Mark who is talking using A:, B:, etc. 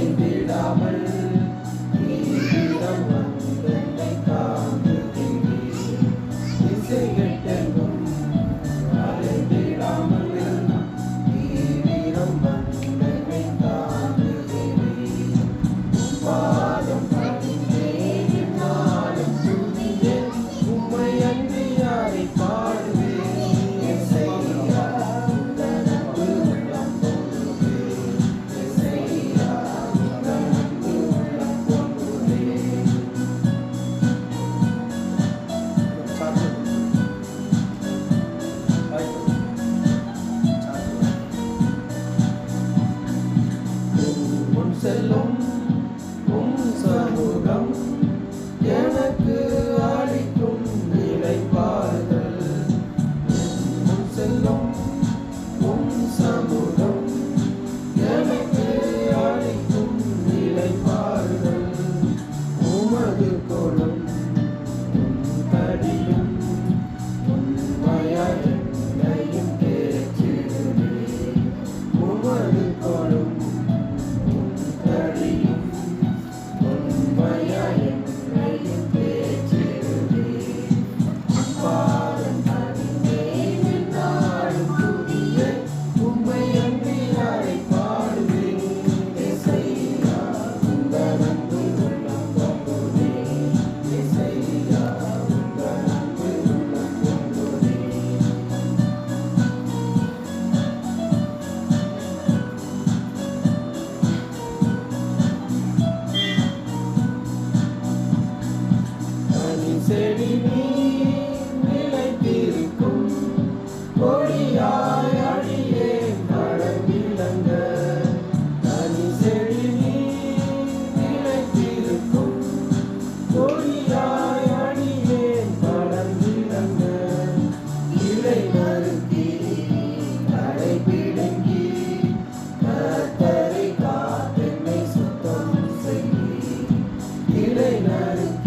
A: கைவிடாமல் திசைகள் to. செடி நீ நிலைத்திருக்கும் கொடியாய் அடியே நடந்திடங்க தனி செடி நீ நிலைத்திருக்கும் கொடியாய் அடியே நடந்திடங்க இலை மறுத்தி தடை பிடுங்கி கத்தரை காத்தென்னை சுத்தம் செய்தி இலை மறுத்தி